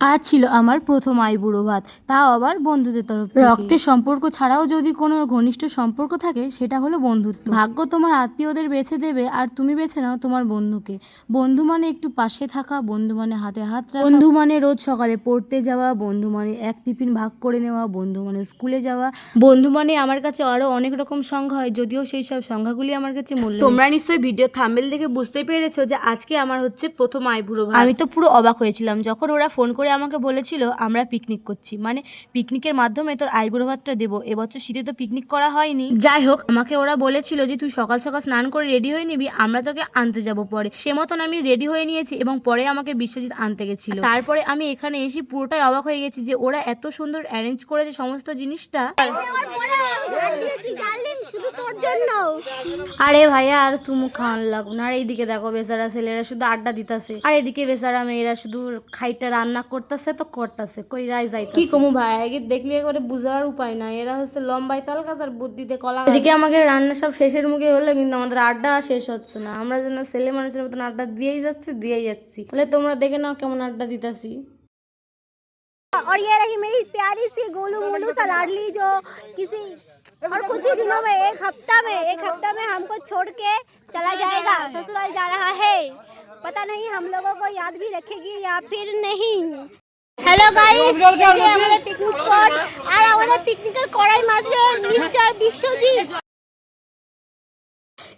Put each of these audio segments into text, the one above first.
আজ ছিল আমার প্রথম আইবুড়ো ভাত। তাও আবার বন্ধুদের তরফ থেকে। রক্তের সম্পর্ক ছাড়াও যদি কোনো ঘনিষ্ঠ সম্পর্ক থাকে সেটা হলো বন্ধুত্ব। ভাগ্য তোমার আত্মীয়দের বেছে দেবে আর তুমি বেছে নাও তোমার বন্ধুকে। বন্ধু মানে একটু পাশে থাকা বন্ধু মানে হাতে হাত রাখা। বন্ধু মানে রোজ সকালে পড়তে যাওয়া বন্ধু মানে এক টিফিন ভাগ করে নেওয়া বন্ধু মানে স্কুলে যাওয়া। বন্ধু মানে আমার কাছে আরও অনেক রকম সংখ্যা হয় যদিও সেই সব সংখ্যাগুলি আমার কাছে মূল্য তোমরা নিশ্চয়ই ভিডিও থাম্বেল দেখে বুঝতে পেরেছ যে আজকে আমার হচ্ছে প্রথম আইবুড়ো ভাত। আমি তো পুরো অবাক হয়েছিলাম যখন ওরা ফোন করে আমাকে বলেছিল, আমরা পিকনিক করছি। মানে পিকনিকের মাধ্যমে তোর আইবুড়ো ভাতটা দেবো। এবছর শীতে তো পিকনিক করা হয়নি। যাই হোক, আমাকে ওরা বলেছিল যে, তুই সকাল সকাল স্নান করে রেডি হয়ে নিবি, আমরা তোকে আনতে যাব পরে। সে মতন আমি রেডি হয়ে নিয়েছি এবং পরে আমাকে বিশ্বজিৎ আনতে গেছিল। তারপরে আমি এখানে এসে পুরোটাই অবাক হয়ে গেছি যে, ওরা এত সুন্দর অ্যারেঞ্জ করেছে সমস্ত জিনিসটা আমার পরে আমি ঝাড় দিয়েছি ডার্লিং শুধু তোর জন্য আরে ভাইয়া আর চুমু খাওয়ান লাগবো না আর এইদিকে দেখো বেচারা ছেলেরা শুধু আড্ডা দিতাছে আর এদিকে বেচারা মেয়েরা শুধু খাইটা রান্না করতেছে তো করতেছে কই রাই যাই কি কমু ভাই আগে দেখলে একবারে বুঝার উপায় নাই এরা হচ্ছে লম্বাই তাল গাছ আর বুদ্ধিতে কলা গাছ। এদিকে আমাকে রান্না সব শেষের মুখে হলে কিন্তু আমাদের আড্ডা শেষ হচ্ছে না আমরা যেন ছেলে মানুষের মতন আড্ডা দিয়েই যাচ্ছি দিয়েই যাচ্ছি তাহলে তোমরা দেখে নাও কেমন আড্ডা দিতাছি और ये रही मेरी प्यारी सी गोलू मोलू सा लाडली जो किसी और कुछ ही दिनों में एक हफ़्ता में एक हफ़्ता में हमको छोड़ के चला जाएगा। ससुराल जा रहा है। पता नहीं हम लोगों को याद भी रखेगी या फिर नहीं। हेलो गाइस हमारे पिकनिक स्पॉट और हमारे पिकनिक कड़ाई मार मिस्टर विश्वजीत।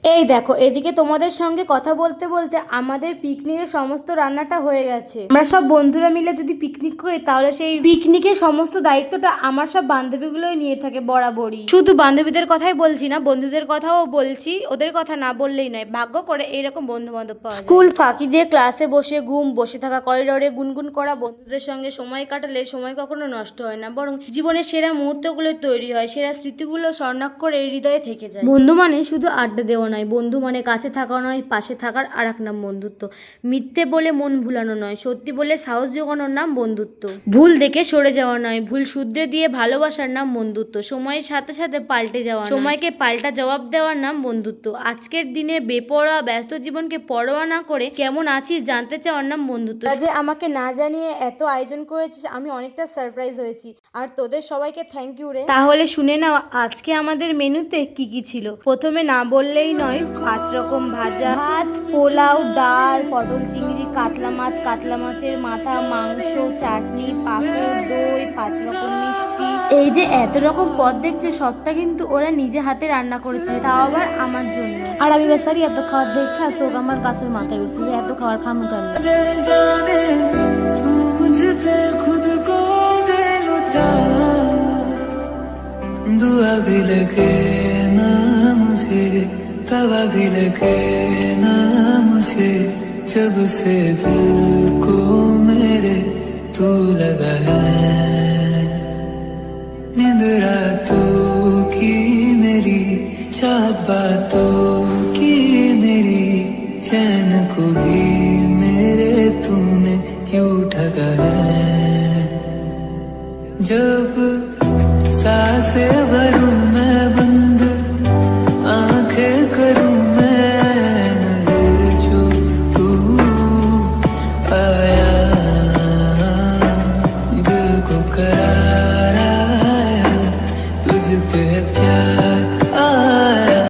এই দেখো এদিকে তোমাদের সঙ্গে কথা বলতে বলতে আমাদের পিকনিকের সমস্ত রান্নাটা হয়ে গেছে। আমরা সব বন্ধুরা মিলে যদি পিকনিক করি তাহলে সেই পিকনিকের সমস্ত দায়িত্বটা আমার সব বান্ধবীগুলোই নিয়ে থাকে বরাবরই। শুধু বান্ধবীদের কথাই বলছি না বন্ধুদের কথাও বলছি ওদের কথা না বললেই নয় ভাগ্য করে এইরকম বন্ধু বান্ধব পাওয়া যায়। স্কুল ফাঁকি দিয়ে ক্লাসে বসে ঘুম বসে থাকা করিডোরে গুনগুন করা বন্ধুদের সঙ্গে সময় কাটালে সময় কখনো নষ্ট হয় না বরং জীবনের সেরা মুহূর্তগুলো তৈরি হয় সেরা স্মৃতিগুলো স্বর্ণাক্ষরে হৃদয়ে থেকে যায়। বন্ধু মানে শুধু আড্ডা দেওয়া নয়, বন্ধু মানে কাছে থাকা নয়, পাশে থাকার আর এক নাম বন্ধুত্ব। মিথ্যে বলে মন ভুলানো নয়, সত্যি বলে সাহস জোগানোর নাম বন্ধুত্ব। ভুল দেখে সরে যাওয়া নয়, ভুল শুধরে দিয়ে ভালোবাসার নাম বন্ধুত্ব। সময়ের সাথে সাথে পাল্টে যাওয়া সময়কে পাল্টা জবাব দেওয়ার নাম বন্ধুত্ব। আজকের দিনে বেপরোয়া, ব্যস্ত জীবনকে পরোয়া না করে কেমন আছিস জানতে চাওয়ার নাম বন্ধুত্ব। যে আমাকে না জানিয়ে এত আয়োজন করেছিস, আমি অনেকটা সারপ্রাইজ হয়েছি। আর তোদের সবাইকে থ্যাংক ইউ রে। তাহলে শুনে নাও আজকে আমাদের মেনুতে কি কি ছিল? প্রথমে না বললেই নয় পাঁচ রকম ভাজা ভাত পোলাও ডাল পটল চিংড়ি কাতলা মাছ কাতলা মাছের মাথা মাংস চাটনি পাঁপড় দই পাঁচ রকম মিষ্টি। এই যে এত রকম পদ দেখছে সবটা কিন্তু ওরা নিজে হাতে রান্না করেছে তাও আবার আমার জন্য। আর আমি বেসারি এত খাওয়ার দেখে শোক আমার কাছের মাথায় উঠছে যে এত খাওয়ার খামু কেন? लगे ना मुझे तवा भी लगे ना मुझे जब से दिल को मेरे तू लगा है। नींद रातों की मेरी चाहत बातों की मेरी, चैन को भी मेरे तूने क्यों ठगा है? जब सांसे भरूं मैं बंद आँखें करूँ मैं नज़र जो तू आया दिल